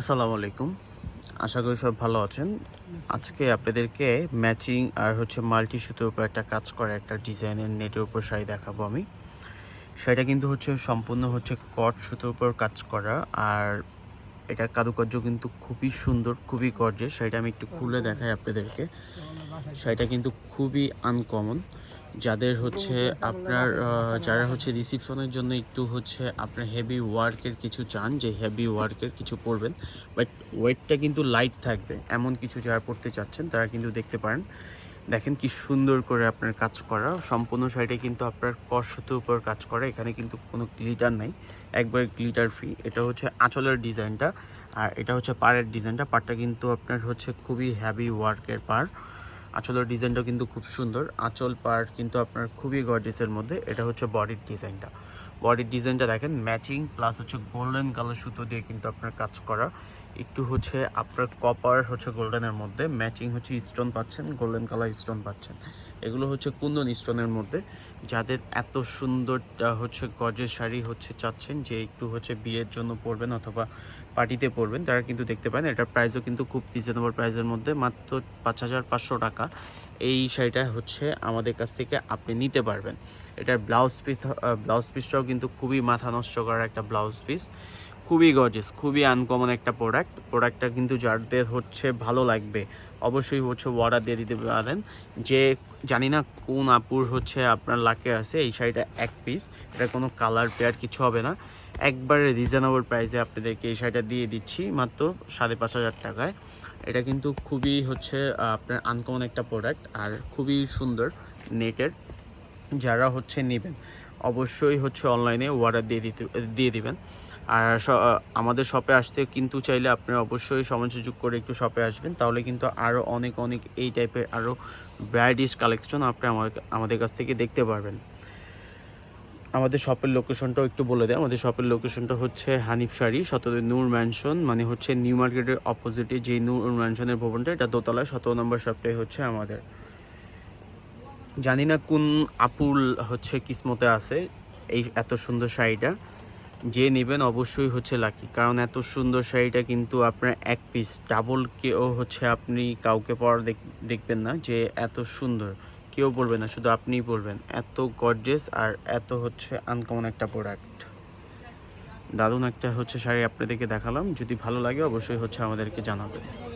আসসালামু আলাইকুম। আশা করি সব ভালো আছেন। আজকে আপনাদেরকে ম্যাচিং আর হচ্ছে মাল্টি সুতোর উপর একটা কাজ করা একটা ডিজাইনের নেটের উপর শাড়ি দেখাবো আমি। শাড়িটা কিন্তু হচ্ছে সম্পূর্ণ হচ্ছে কট সুতোর উপর কাজ করা আর এটার কারুকার্য কিন্তু খুবই সুন্দর, খুবই গর্জে শাড়িটা আমি একটু খুলে দেখাই আপনাদেরকে। শাড়িটা কিন্তু খুবই আনকমন যাদের হচ্ছে আপনার যারা হচ্ছে রিসিপশনের জন্য একটু হচ্ছে আপনার হেভি ওয়ার্কের কিছু চান, যে হেভি ওয়ার্কের কিছু পরবেন বাট ওয়েটটা কিন্তু লাইট থাকবে। এমন কিছু যারা পড়তে চাচ্ছেন, তারা কিন্তু দেখতে পারেন। দেখেন কি সুন্দর করে আপনার কাজ করা। সম্পূর্ণ শাড়িটা কিন্তু আপনার কষতের উপর কাজ করা। এখানে কিন্তু কোনো গ্লিটার নাই। একবার গ্লিটার ফ্রি এটা হচ্ছে আঁচলের ডিজাইনটা। আর এটা হচ্ছে পাড়ের ডিজাইনটা। পাড়টা কিন্তু আপনার হচ্ছে খুবই হ্যাভি ওয়ার্কের পাড়। আঁচলের ডিজাইনটা কিন্তু খুব সুন্দর। আঁচল পার্ট কিন্তু আপনার খুবই গর্জেসের মধ্যে। এটা হচ্ছে বডির ডিজাইনটা বডির ডিজাইনটা দেখেন ম্যাচিং প্লাস হচ্ছে গোল্ডেন কালার সুতো দিয়ে কিন্তু আপনার কাজ করা। একটু হচ্ছে আপনার কপার হচ্ছে গোল্ডেনের মধ্যে। ম্যাচিং হচ্ছে স্টোন পাচ্ছেন গোল্ডেন কালার স্টোন পাচ্ছেন। এগুলো হচ্ছে কুন্দন স্টোনের মধ্যে। যাদের এত সুন্দর হচ্ছে গর্জের শাড়ি হচ্ছে চাচ্ছেন যে একটু হচ্ছে বিয়ের জন্য পরবেন অথবা পার্টিতে পরবেন, তারা কিন্তু দেখতে পারেন। এটার প্রাইসও কিন্তু খুব রিজনেবল প্রাইসের মধ্যে, মাত্র পাঁচ হাজার পাঁচশো টাকা। এই শাড়িটা হচ্ছে আমাদের কাছ থেকে আপনি নিতে পারবেন। এটার ব্লাউজ পিস ব্লাউজ পিসটাও কিন্তু খুবই মাথা নষ্ট করার একটা ব্লাউজ পিস খুবই গর্জেস খুবই আনকমন একটা প্রোডাক্ট প্রোডাক্টটা কিন্তু যাদের হচ্ছে ভালো লাগবে অবশ্যই হচ্ছে অর্ডার দিয়ে দিতে পারেন। যে জানি না কোন আপুর হচ্ছে আপনার লাকে আছে, এই শাড়িটা এক পিস এটা কোনো কালার পেয়ার কিছু হবে না। একবারে রিজনেবল প্রাইসে আপনাদেরকে এই শাড়িটা দিয়ে দিচ্ছি, মাত্র সাড়ে পাঁচ হাজার টাকায়। এটা কিন্তু খুবই হচ্ছে আপনার আনকমন একটা প্রোডাক্ট আর খুবই সুন্দর নেটের যারা হচ্ছে নেবেন, অবশ্যই হচ্ছে অনলাইনে অর্ডার দিয়ে দিতে, দিয়ে দিবেন। আর আমাদের শপে আসতে কিন্তু চাইলে আপনারা অবশ্যই সময় সুযোগ করে একটু শপে আসবেন। তাহলে কিন্তু আরও অনেক অনেক এই টাইপের আরও ব্রাইডিস কালেকশন আপনি আমাদের আমাদের কাছ থেকে দেখতে পারবেন। আমাদের শপের লোকেশনটাও একটু বলে দেয় আমাদের শপের লোকেশনটা হচ্ছে হানিফ শাড়ি সতেরো নূর ম্যানশন মানে হচ্ছে নিউ মার্কেটের অপোজিটে যে নূর ম্যানশনের ভবনটা, এটা দোতলায়, সতেরো নম্বর শপটাই হচ্ছে আমাদের। জানি না কোন আপুল হচ্ছে কিসমতে আছে এই এত সুন্দর শাড়িটা। যে নেবেন অবশ্যই হচ্ছে লাকি কারণ এত সুন্দর শাড়িটা কিন্তু আপনার এক পিস ডাবল কেউ হচ্ছে আপনি কাউকে পরা দেখ- দেখবেন না যে এত সুন্দর। কেউ বলবে না, শুধু আপনিই বলবেন, এত গর্জেস আর এত হচ্ছে আনকমন একটা প্রোডাক্ট দারুণ একটা হচ্ছে শাড়ি আপনাদেরকে দেখালাম, যদি ভালো লাগে অবশ্যই হচ্ছে আমাদেরকে জানাবেন।